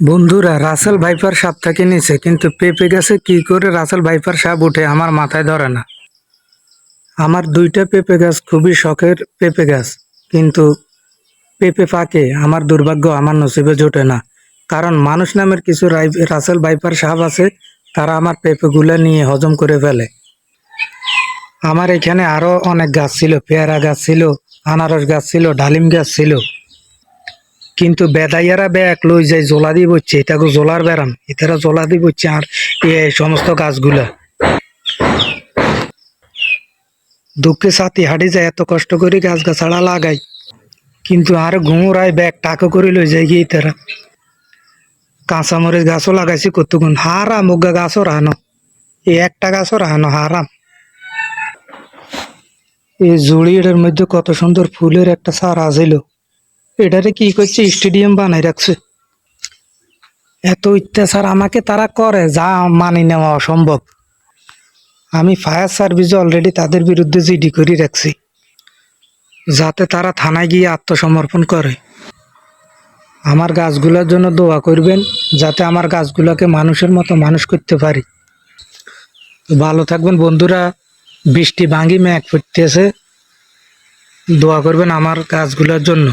বন্ধুরা, Russell viper সাপ থেকে নিছে, কিন্তু পেঁপে গাছে কি করে রাসেল ভাইপার সাপ উঠে আমার মাথায় ধরে না। আমার দুইটা পেঁপে গাছ খুবই শখের পেঁপে গাছ, কিন্তু পেঁপে পাকে আমার দুর্ভাগ্য আমার নসিবে জোটে না। কারণ মানুষ নামের কিছু রাসেল ভাইপার সাপ আছে, তারা আমার পেঁপেগুলো নিয়ে হজম করে ফেলে। আমার এখানে আরও অনেক গাছ ছিল, পেয়ারা গাছ ছিল, আনারস গাছ ছিল, ডালিম গাছ ছিল। কিন্তু বেদাইয়ারা ব্যাগ লই যায় জোলা দিয়ে বসছে এটাকে জোলার বেড়াম এটারা জোলা দিয়ে বসছে আর এই সমস্ত গাছগুলা। দুঃখে সাথী হাঁটি যায়, এত কষ্ট করে গাছ গাছাড়া লাগাই। কিন্তু আর ঘুমুরায় ব্যাগ টাকা করে লই যায় গিয়ে তারা কাঁচামরিচ গাছও লাগাইছি কতক্ষণ? হারাম মুগা গাছও রাহানো। এই একটা গাছও রাহানো, হারাম। এই জুড়িটার মধ্যে কত সুন্দর ফুলের একটা সার আছিল এটারে কি করছে? স্টেডিয়াম বানাই রাখছে। এত অত্যাচার আমাকে তারা করে, যা মানি নেওয়া অসম্ভব। আমি ফায়ার সার্ভিসে অলরেডি তাদের বিরুদ্ধে জিডি করে রাখছি। যাতে তারা থানায় গিয়ে আত্মসমর্পণ করে। আমার গাছগুলোর জন্য দোয়া করবেন, যাতে আমার গাছগুলোকে মানুষের মতো মানুষ করতে পারি। ভালো থাকবেন বন্ধুরা, বৃষ্টি ভাঙি ম্যাক পড়তেছে দোয়া করবেন আমার গাছগুলোর জন্য।